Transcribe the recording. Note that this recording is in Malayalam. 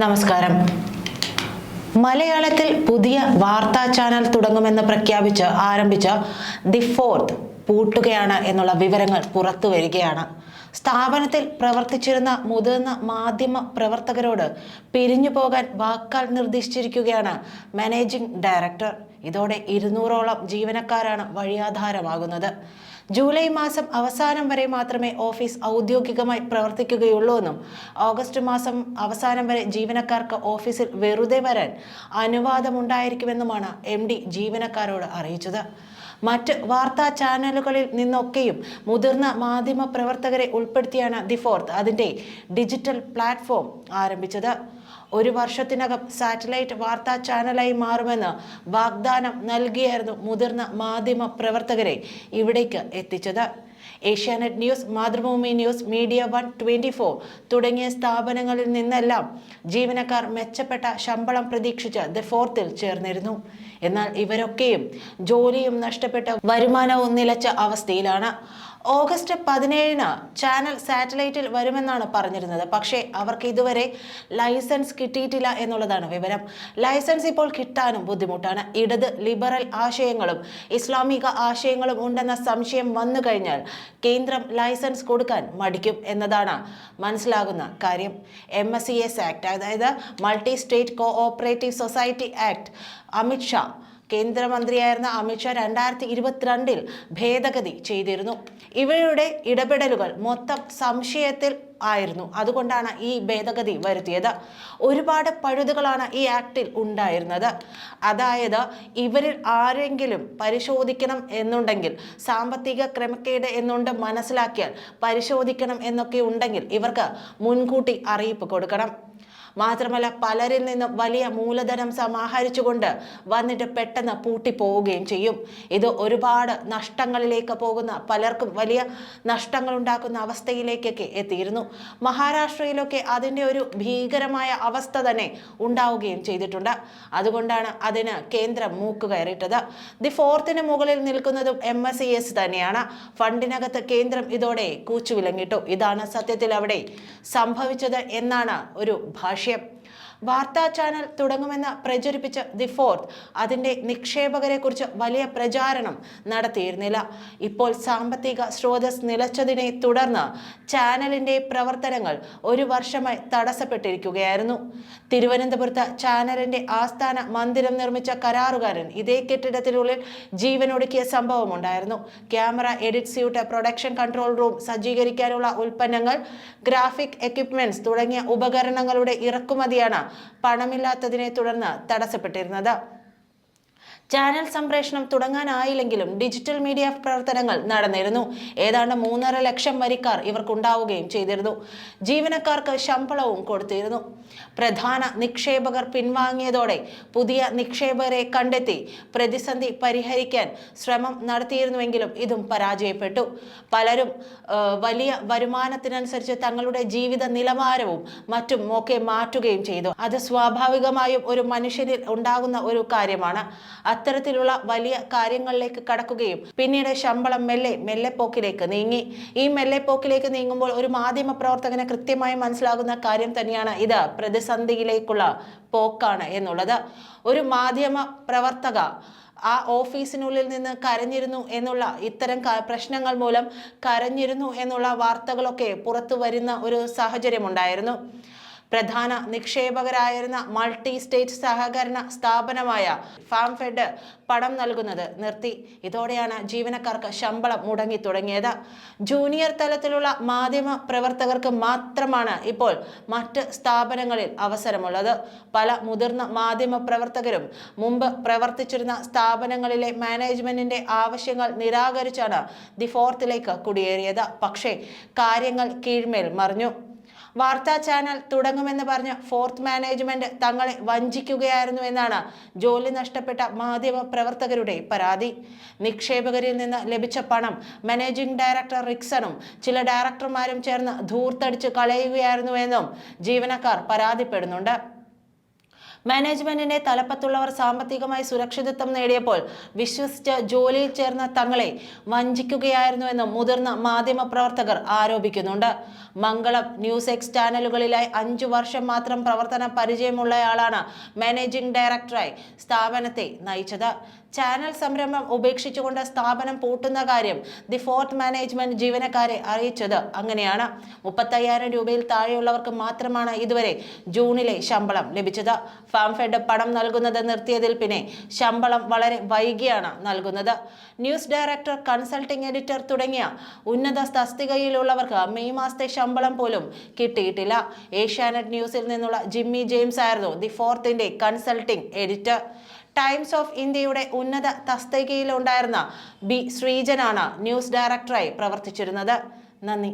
നമസ്കാരം. മലയാളത്തിൽ പുതിയ വാർത്താ ചാനൽ തുടങ്ങുമെന്ന് പ്രഖ്യാപിച്ച് ആരംഭിച്ച ദി ഫോർത്ത് പൂട്ടുകയാണ് എന്നുള്ള വിവരങ്ങൾ പുറത്തു വരികയാണ്. സ്ഥാപനത്തിൽ പ്രവർത്തിച്ചിരുന്ന മുതിർന്ന മാധ്യമ പ്രവർത്തകരോട് പിരിഞ്ഞു പോകാൻ വാക്കാൽ നിർദ്ദേശിച്ചിരിക്കുകയാണ് മാനേജിംഗ് ഡയറക്ടർ. ഇതോടെ ഇരുന്നൂറോളം ജീവനക്കാരാണ് വഴിയാധാരമാകുന്നത്. ജൂലൈ മാസം അവസാനം വരെ മാത്രമേ ഓഫീസ് ഔദ്യോഗികമായി പ്രവർത്തിക്കുകയുള്ളൂ എന്നും ഓഗസ്റ്റ് മാസം അവസാനം വരെ ജീവനക്കാർക്ക് ഓഫീസിൽ വെറുതെ വരാൻ അനുവാദമുണ്ടായിരിക്കുമെന്നുമാണ് എം ഡി ജീവനക്കാരോട് അറിയിച്ചത്. മറ്റ് വാർത്താ ചാനലുകളിൽ നിന്നൊക്കെയും മുതിർന്ന മാധ്യമ പ്രവർത്തകരെ ഉൾപ്പെടുത്തിയാണ് ദി ഫോർത്ത് അതിന്റെ ഡിജിറ്റൽ പ്ലാറ്റ്ഫോം ആരംഭിച്ചത്. ഒരു വർഷത്തിനകം സാറ്റലൈറ്റ് വാർത്താ ചാനലായി മാറുമെന്ന് വാഗ്ദാനം നൽകിയായിരുന്നു മുതിർന്ന മാധ്യമ പ്രവർത്തകരെ ഇവിടേക്ക് എത്തിച്ചത്. Asianet news Mathrubhumi news media one twenty four തുടങ്ങിയ സ്ഥാപനങ്ങളിൽ നിന്നെല്ലാം ജീവനക്കാർ മെച്ചപ്പെട്ട ശമ്പളം പ്രതീക്ഷിച്ച് ദ ഫോർത്തിൽ ചേർന്നിരുന്നു. എന്നാൽ ഇവരൊക്കെയും ജോലിയും നഷ്ടപ്പെട്ട വരുമാനവും നിലച്ച അവസ്ഥയിലാണ്. ഓഗസ്റ്റ് പതിനേഴിന് ചാനൽ സാറ്റലൈറ്റിൽ വരുമെന്നാണ് പറഞ്ഞിരുന്നത്. പക്ഷേ അവർക്ക് ഇതുവരെ ലൈസൻസ് കിട്ടിയിട്ടില്ല എന്നുള്ളതാണ് വിവരം. ലൈസൻസ് ഇപ്പോൾ കിട്ടാനും ബുദ്ധിമുട്ടാണ്. ഇടത് ലിബറൽ ആശയങ്ങളും ഇസ്ലാമിക ആശയങ്ങളും ഉണ്ടെന്ന സംശയം വന്നു കഴിഞ്ഞാൽ കേന്ദ്രം ലൈസൻസ് കൊടുക്കാൻ മടിക്കും എന്നതാണ് മനസ്സിലാകുന്ന കാര്യം. M S C S act അതായത് multi state co operative society act Amit Shah കേന്ദ്രമന്ത്രിയായിരുന്ന Amit Shah രണ്ടായിരത്തി ഇരുപത്തിരണ്ടിൽ ഭേദഗതി ചെയ്തിരുന്നു. ഇവരുടെ ഇടപെടലുകൾ മൊത്തം സംശയത്തിൽ ആയിരുന്നു. അതുകൊണ്ടാണ് ഈ ഭേദഗതി വരുത്തിയത്. ഒരുപാട് പഴുതുകളാണ് ഈ ആക്ടിൽ ഉണ്ടായിരുന്നത്. അതായത് ഇവരിൽ ആരെങ്കിലും പരിശോധിക്കണം എന്നുണ്ടെങ്കിൽ സാമ്പത്തിക ക്രമക്കേട് എന്നുണ്ട് മനസ്സിലാക്കിയാൽ പരിശോധിക്കണം എന്നൊക്കെ ഉണ്ടെങ്കിൽ ഇവർക്ക് മുൻകൂട്ടി അറിയിപ്പ് കൊടുക്കണം. മാത്രമല്ല പലരിൽ നിന്നും വലിയ മൂലധനം സമാഹരിച്ചുകൊണ്ട് വന്നിട്ട് പെട്ടെന്ന് പൂട്ടിപ്പോവുകയും ചെയ്യും. ഇത് ഒരുപാട് നഷ്ടങ്ങളിലേക്ക് പോകുന്ന പലർക്കും വലിയ നഷ്ടങ്ങൾ ഉണ്ടാക്കുന്ന അവസ്ഥയിലേക്കൊക്കെ എത്തിയിരുന്നു. മഹാരാഷ്ട്രയിലൊക്കെ അതിന്റെ ഒരു ഭീകരമായ അവസ്ഥ തന്നെ ഉണ്ടാവുകയും ചെയ്തിട്ടുണ്ട്. അതുകൊണ്ടാണ് അതിന് കേന്ദ്രം മൂക്ക് കയറിയിട്ടത്. ദി ഫോർത്തിന് മുകളിൽ നിൽക്കുന്നതും എം എസ് സി എസ് തന്നെയാണ്. ഫണ്ടിനകത്ത് കേന്ദ്രം ഇതോടെ കൂച്ചുവിലങ്ങിട്ടു ഇതാണ് സത്യത്തിൽ അവിടെ സംഭവിച്ചത് എന്നാണ് ഒരു ഭാഷ്യം വാർത്താ ചാനൽ തുടങ്ങുമെന്ന് പ്രചരിപ്പിച്ച ദി ഫോർത്ത് അതിന്റെ നിക്ഷേപകരെ കുറിച്ച് വലിയ പ്രചാരണം നടത്തിയിരുന്നില്ല. ഇപ്പോൾ സാമ്പത്തിക സ്രോതസ് നിലച്ചതിനെ തുടർന്ന് ചാനലിന്റെ പ്രവർത്തനങ്ങൾ ഒരു വർഷമായി തടസ്സപ്പെട്ടിരിക്കുകയായിരുന്നു. തിരുവനന്തപുരത്ത് ചാനലിന്റെ ആസ്ഥാന മന്ദിരം നിർമ്മിച്ച കരാറുകാരൻ ഇതേ കെട്ടിടത്തിനുള്ളിൽ ജീവനൊടുക്കിയ സംഭവമുണ്ടായിരുന്നു. Camera edit suite production control room സജ്ജീകരിക്കാനുള്ള ഉൽപ്പന്നങ്ങൾ ഗ്രാഫിക് എക്യുപ്മെന്റ്സ് തുടങ്ങിയ ഉപകരണങ്ങളുടെ ഇറക്കുമതിയാണ് പണമില്ലാത്തതിനെ തുടർന്ന് തടസ്സപ്പെട്ടിരുന്നത്. ചാനൽ സംപ്രേഷണം തുടങ്ങാനായില്ലെങ്കിലും ഡിജിറ്റൽ മീഡിയ പ്രവർത്തനങ്ങൾ നടന്നിരുന്നു. ഏതാണ്ട് മൂന്നര ലക്ഷം വരിക്കാർ ഇവർക്കുണ്ടാവുകയും ചെയ്തിരുന്നു. ജീവനക്കാർക്ക് ശമ്പളവും കൊടുത്തിരുന്നു. പ്രധാന നിക്ഷേപകർ പിൻവാങ്ങിയതോടെ പുതിയ നിക്ഷേപകരെ കണ്ടെത്തി പ്രതിസന്ധി പരിഹരിക്കാൻ ശ്രമം നടത്തിയിരുന്നുവെങ്കിലും ഇതും പരാജയപ്പെട്ടു. പലരും വലിയ വരുമാനത്തിനനുസരിച്ച് തങ്ങളുടെ ജീവിത നിലവാരവും മറ്റും ഒക്കെ മാറ്റുകയും ചെയ്തു. അത് സ്വാഭാവികമായും ഒരു മനുഷ്യനിൽ ഉണ്ടാകുന്ന ഒരു കാര്യമാണ്. അത്തരത്തിലുള്ള വലിയ കാര്യങ്ങളിലേക്ക് കടക്കുകയും പിന്നീട് ശമ്പളം മെല്ലെ മെല്ലെപ്പോക്കിലേക്ക് നീങ്ങി. ഈ മെല്ലെപ്പോക്കിലേക്ക് നീങ്ങുമ്പോൾ ഒരു മാധ്യമ പ്രവർത്തകന് കൃത്യമായി മനസ്സിലാകുന്ന കാര്യം തന്നെയാണ് ഇത്. പ്രതിസന്ധിയിലേക്കുള്ള പോക്കാണ് എന്നുള്ളത്. ഒരു മാധ്യമ പ്രവർത്തക ആ ഓഫീസിനുള്ളിൽ നിന്ന് കരഞ്ഞിരുന്നു എന്നുള്ള ഇത്തരം പ്രശ്നങ്ങൾ മൂലം കരഞ്ഞിരുന്നു എന്നുള്ള വാർത്തകളൊക്കെ പുറത്തു വരുന്ന ഒരു സാഹചര്യമുണ്ടായിരുന്നു. പ്രധാന നിക്ഷേപകരായിരുന്ന മൾട്ടി സ്റ്റേറ്റ് സഹകരണ സ്ഥാപനമായ ഫാം ഫെഡ് പണം നൽകുന്നത് നിർത്തി. ഇതോടെയാണ് ജീവനക്കാർക്ക് ശമ്പളം മുടങ്ങി തുടങ്ങിയത്. ജൂനിയർ തലത്തിലുള്ള മാധ്യമ പ്രവർത്തകർക്ക് മാത്രമാണ് ഇപ്പോൾ മറ്റ് സ്ഥാപനങ്ങളിൽ അവസരമുള്ളത്. പല മുതിർന്ന മാധ്യമ പ്രവർത്തകരും മുമ്പ് പ്രവർത്തിച്ചിരുന്ന സ്ഥാപനങ്ങളിലെ മാനേജ്മെന്റിന്റെ ആവശ്യങ്ങൾ നിരാകരിച്ചാണ് ദി ഫോർത്തിലേക്ക് കുടിയേറിയത്. പക്ഷേ കാര്യങ്ങൾ കീഴ്മേൽ മറിഞ്ഞു. വാർത്താ ചാനൽ തുടങ്ങുമെന്ന് പറഞ്ഞ് ഫോർത്ത് മാനേജ്മെന്റ് തങ്ങളെ വഞ്ചിക്കുകയായിരുന്നു എന്നാണ് ജോലി നഷ്ടപ്പെട്ട മാധ്യമ പ്രവർത്തകരുടെ പരാതി. നിക്ഷേപകരിൽ നിന്ന് ലഭിച്ച പണം മാനേജിംഗ് ഡയറക്ടർ റിക്സണും ചില ഡയറക്ടർമാരും ചേർന്ന് ധൂർത്തടിച്ച് കളയുകയായിരുന്നുവെന്നും ജീവനക്കാർ പരാതിപ്പെടുന്നുണ്ട്. മാനേജ്മെന്റിന്റെ തലപ്പത്തുള്ളവർ സാമ്പത്തികമായി സുരക്ഷിതത്വം നേടിയപ്പോൾ വിശ്വസിച്ച് ജോലിയിൽ ചേർന്ന തങ്ങളെ വഞ്ചിക്കുകയായിരുന്നുവെന്നും മുതിർന്ന മാധ്യമ പ്രവർത്തകർ ആരോപിക്കുന്നുണ്ട്. മംഗളം ന്യൂസ് എക്സ് ചാനലുകളിലായി അഞ്ചു വർഷം മാത്രം പ്രവർത്തന പരിചയമുള്ളയാളാണ് മാനേജിംഗ് ഡയറക്ടറായി സ്ഥാപനത്തെ നയിച്ചത്. ചാനൽ സംരംഭം ഉപേക്ഷിച്ചുകൊണ്ട് സ്ഥാപനം പൂട്ടുന്ന കാര്യം ദി ഫോർത്ത് മാനേജ്മെന്റ് ജീവനക്കാരെ അറിയിച്ചത് അങ്ങനെയാണ്. മുപ്പത്തയ്യായിരം രൂപയിൽ താഴെയുള്ളവർക്ക് മാത്രമാണ് ഇതുവരെ ജൂണിലെ ശമ്പളം ലഭിച്ചത്. ഫാം ഫെഡ് പണം നൽകുന്നത് നിർത്തിയതിൽ പിന്നെ ശമ്പളം വളരെ വൈകിയാണ് നൽകുന്നത്. ന്യൂസ് ഡയറക്ടർ കൺസൾട്ടിംഗ് എഡിറ്റർ തുടങ്ങിയ ഉന്നത തസ്തികയിലുള്ളവർക്ക് മെയ് മാസത്തെ ശമ്പളം പോലും കിട്ടിയിട്ടില്ല. ഏഷ്യാനെറ്റ് ന്യൂസിൽ നിന്നുള്ള ജിമ്മി ജെയിംസ് ആയിരുന്നു ദി ഫോർത്തിന്റെ കൺസൾട്ടിംഗ് എഡിറ്റർ. ടൈംസ് ഓഫ് ഇന്ത്യയുടെ ഉന്നത തസ്തികയിലുണ്ടായിരുന്ന ബി ശ്രീജനാണ് ന്യൂസ് ഡയറക്ടറായി പ്രവർത്തിച്ചിരുന്നത്. നന്ദി.